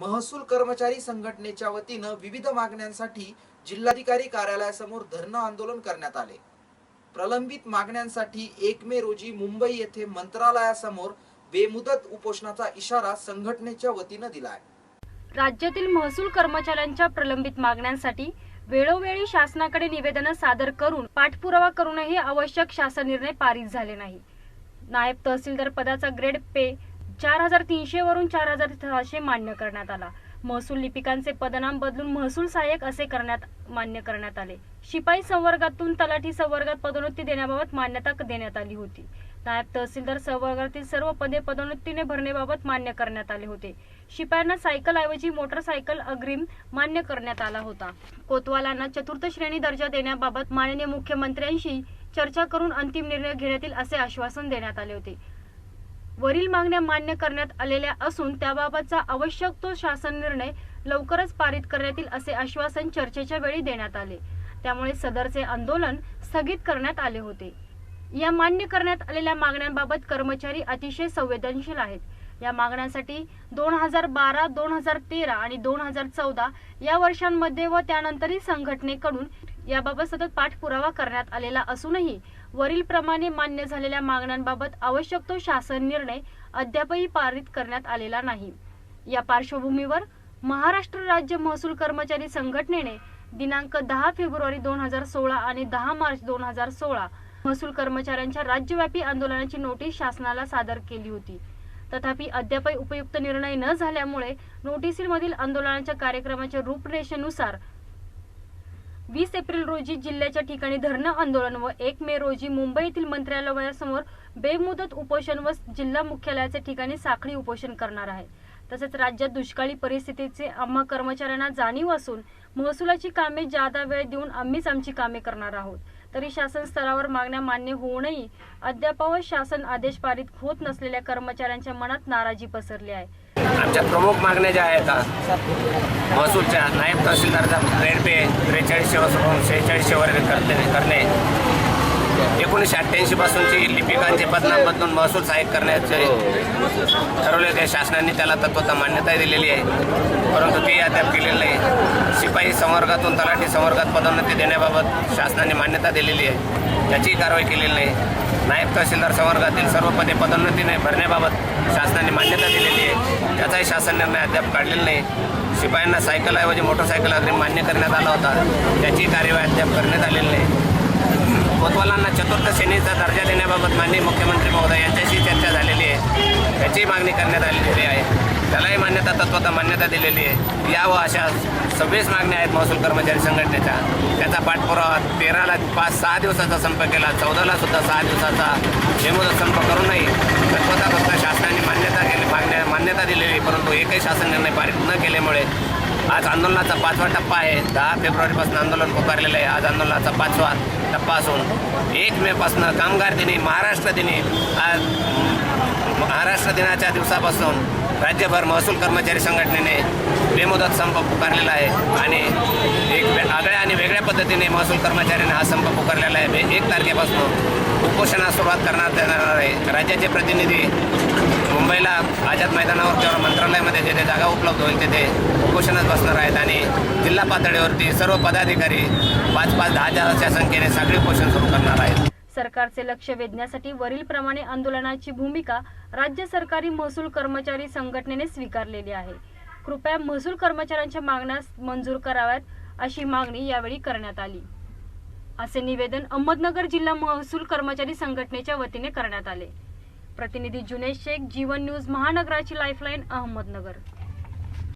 महसूल कर्मचारी संघटनेच्या वतीनं विविध मागण्यांसाठी जिल्हाधिकारी कार्यालयासमोर धरणं आंदोलन करण्यात आले. प्रलंबित मागण्यांसाठी एक मे रोजी मुंबई येथे मंत्रालयासमोर बेमुदत उपोषणाचा इशारा संघटनेच्या वतीनं दिलाय. राज्यातील महसूल कर्मचाऱ्यांच्या प्रलंबित मागण्यांसाठी वेळोवेळी शासनाकडे निवेदनं सादर करून पाठपुरावा करूनही आवश्यक शासन निर्णय पारित झाले नाही. नायब तहसीलदार पदाचा ग्रेड पे चार हजार तीनशे वरून चार हजार सहाशे मान्य करण्यात आला. महसूल लिपिकांचे पदनाम बदलून महसूल सहाय्यक असे करण्यात मान्य करण्यात आले. शिपाई संवर्गातून तलाठी संवर्गात पदोन्नती देण्याबाबत मान्यता देण्यात आली होती. नायब तहसीलदार संवर्गातील सर्व पदे पदोन्नतीने भरण्याबाबत मान्य करण्यात आले होते. शिपायांना सायकल ऐवजी मोटरसायकल अग्रिम मान्य करण्यात आला होता. कोतवालांना चतुर्थ श्रेणी दर्जा देण्याबाबत माननीय मुख्यमंत्र्यांशी चर्चा करून अंतिम निर्णय घेण्यात येईल असे आश्वासन देण्यात आले होते. वरील मागण्या मान्य करण्यात आलेल्या असून त्याबाबतचा आवश्यक तो शासन निर्णय लवकरच पारित करण्यात येईल असे आश्वासन चर्चेच्या वेळी देण्यात आले. त्यामुळे सदरचे आंदोलन स्थगित करण्यात आले होते. या मान्य करण्यात आलेल्या मागण्यांबाबत कर्मचारी अतिशय संवेदनशील आहेत. या मागण्यांसाठी दोन हजार बारा दोन हजार तेरा आणि दोन हजार चौदा या वर्षांमध्ये व त्यानंतरही संघटनेकडून याबाबत सतत पाठपुरावा करण्यात आलेला असूनही वरील प्रमाणे मान्य झालेल्या मागण्यांबाबत आवश्यक तो शासन निर्णय अद्यापही पारित करण्यात आलेला नाही. या पार्श्वभूमीवर महाराष्ट्र राज्य महसूल कर्मचारी संघटनेने दिनांक दहा फेब्रुवारी दोन हजार सोळा आणि दहा मार्च दोन हजार सोळा महसूल कर्मचाऱ्यांच्या राज्यव्यापी आंदोलनाची नोटीस शासनाला सादर केली होती. तथापि अद्यापही उपयुक्त निर्णय न झाल्यामुळे नोटिसीमधील आंदोलनाच्या कार्यक्रमाच्या रूपरेषेनुसार वीस एप्रिल रोजी जिल्ह्याच्या ठिकाणी धरणं आंदोलन व एक मे रोजी मुंबईतील मंत्रालयासमोर बेमुदत उपोषण व जिल्हा मुख्यालयाच्या ठिकाणी साखळी उपोषण करणार आहे. तसेच राज्यात दुष्काळी परिस्थितीचे आम्हा कर्मचाऱ्यांना जाणीव असून महसुलाची कामे जादा वेळ देऊन आम्हीच आमची कामे करणार आहोत. तरी शासन स्तरावर मागण्या मान्य होऊनही अद्यापावत शासन आदेश पारित होत नसलेल्या कर्मचाऱ्यांच्या मनात नाराजी पसरली आहे. आमच्या प्रमुख मागण्या ज्या आहेत महसूलच्या नायब तहसीलदारचा ग्रेड पे त्रेचाळीसशे वरून शेहेचाळीसशे वर्ग करते करणे. एकोणीसशे अठ्ठ्याऐंशी पासूनची लिपिकांचे बदनाम बदलून महसूल सहाय्यक करण्याचे ठरवले होते. शासनाने त्याला तत्वता मान्यता दिलेली आहे. परंतु ते अद्याप केलेलं नाही. शिपाई संवर्गातून तलाठी संवर्गात पदोन्नती देण्याबाबत शासनाने मान्यता दिलेली आहे. त्याचीही कारवाई केलेली नाही. नायब तहसीलदार संवर्गातील सर्व पदे पदोन्नतीने भरण्याबाबत शासनाने मान्यता दिलेली आहे. त्याचाही शासन निर्णय अद्याप काढलेला नाही. शिपायांना सायकलऐवजी मोटरसायकल अग्रिम मान्य करण्यात आला होता. त्याची कार्यवाही अद्याप करण्यात आलेली नाही. कोतवालांना चतुर्थ श्रेणीचा दर्जा देण्याबाबत माननीय मुख्यमंत्री महोदय यांच्याशी चर्चा झालेली आहे. त्याची मागणी करण्यात आलेली आहे. त्यालाही मान्यता तत्वता मान्यता दिलेली आहे. या व अशा सव्वीस मागण्या आहेत महसूल कर्मचारी संघटनेच्या. त्याचा पाठपुरावा तेराला पाच सहा दिवसाचा संप केला. चौदाला सुद्धा सहा दिवसाचा बेमुदत संप करूनही तत्वता फक्त शासनाने मान्यता केली मागण्या मान्यता दिलेली परंतु एकही शासन निर्णय पारित न केल्यामुळे आज आंदोलनाचा पाचवा टप्पा आहे. दहा फेब्रुवारीपासून आंदोलन पुकारलेलं आहे. आज आंदोलनाचा पाचवा टप्पा असून एक मेपासून कामगार दिनी महाराष्ट्र दिनी आज महाराष्ट्र दिनाच्या दिवसापासून राज्यभर महसूल कर्मचारी संघटनेने बेमुदत संप पुकारलेला आहे आणि एक आगळ्या आणि वेगळ्या पद्धतीने महसूल कर्मचाऱ्यांनी हा संप पुकारलेला आहे. एक तारखेपासून उपोषणास सुरुवात करण्यात येणार आहे. राज्याचे प्रतिनिधी मुंबईला आझाद मैदानावर किंवा मंत्रालयामध्ये जेथे जागा उपलब्ध होईल तेथे उपोषणात बसणार आहेत आणि जिल्हा पातळीवरती सर्व पदाधिकारी पाच पाच दहा हजाराच्या संख्येने साखळी उपोषण सुरू करणार आहेत. सरकारचे लक्ष वेधण्यासाठी वरीलप्रमाणे आंदोलनाची भूमिका राज्य सरकारी महसूल कर्मचारी संघटनेने स्वीकारलेली आहे. कृपया महसूल कर्मचाऱ्यांच्या मागण्या मंजूर कराव्यात अशी मागणी यावेळी करण्यात आली. असे निवेदन अहमदनगर जिल्हा महसूल कर्मचारी संघटनेच्या वतीने करण्यात आले. प्रतिनिधी जुनेश शेख जीवन न्यूज महानगराची लाईफलाईन अहमदनगर.